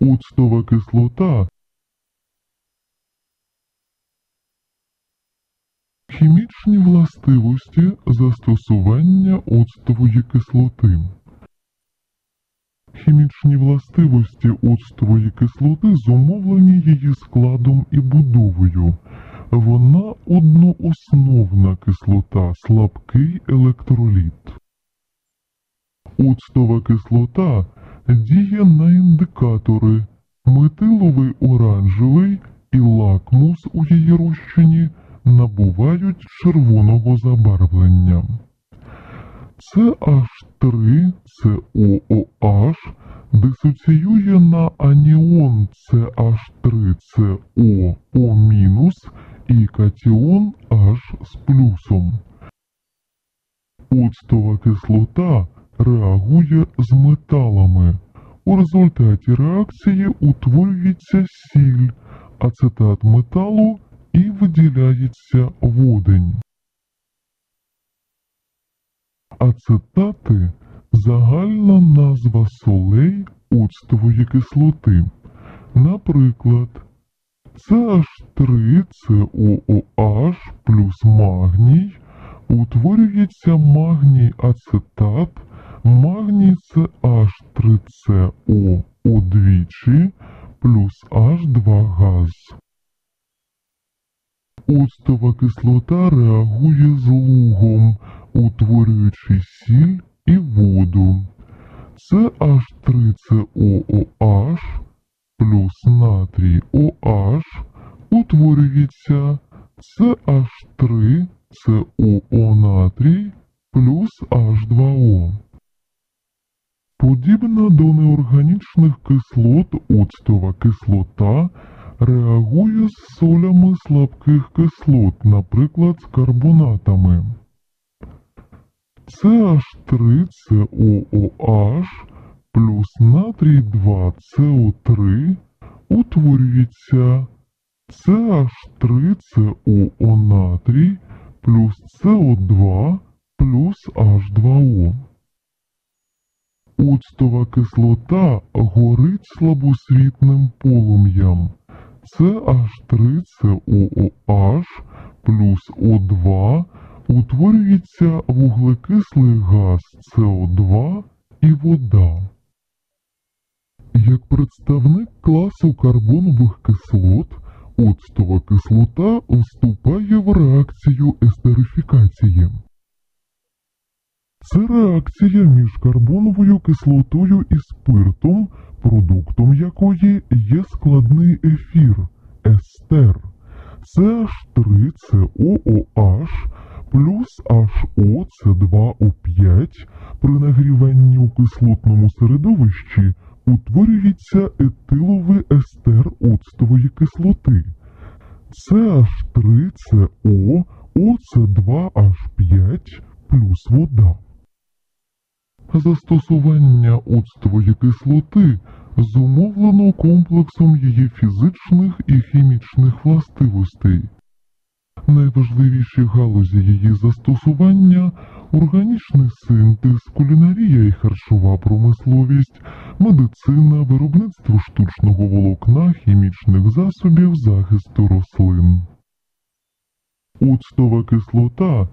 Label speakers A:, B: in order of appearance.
A: Оцтова кислота Хімічні властивості застосування оцтової кислоти. Хімічні властивості оцтової кислоти зумовлені її складом і будовою. Вона одноосновна кислота, слабкий електроліт. Оцтова кислота діє на індикатори метиловий оранжевий і лакмус у її розчині набувають червоного забарвлення. CH3 COOH дисоціює на аніон CH3CO O- і катіон H з плюсом. Оцтова кислота реагує з металами. У результаті реакції утворюється сіль, ацетат металу і виділяється водень. Ацетати загальна назва солей оцтової кислоти. Наприклад, CH3COOH плюс магній утворюється магній ацетат, магній CH3CO удвічі плюс H2 газ. Оцтова кислота реагує з лугом, утворюючи сіль і воду. CH3COOH плюс натрій OH утворюється CH3COO натрій плюс H2O. Подібна до неорганічних кислот оцтова кислота реагує з солями слабких кислот, наприклад, з карбонатами. CH3COOH плюс натрій 2CO3 утворюється CH3COO натрій плюс CO2 плюс H2O. Оцтова кислота горить слабосвітним полум'ям. CH3COOH плюс O2 утворюється вуглекислий газ СО2 і вода. Як представник класу карбонових кислот, оцтова кислота вступає в реакцію естерифікації. Це реакція між карбоновою кислотою і спиртом, продуктом якої є складний ефір естер. CH3COOH плюс HOC2O5 при нагріванні у кислотному середовищі утворюється етиловий естер оцтової кислоти. CH3CO OC2H5 плюс вода. Застосування оцтової кислоти зумовлено комплексом її фізичних і хімічних властивостей. Найважливіші галузі її застосування органічний синтез, кулінарія і харчова промисловість, медицина, виробництво штучного волокна, хімічних засобів захисту рослин. Оцтова кислота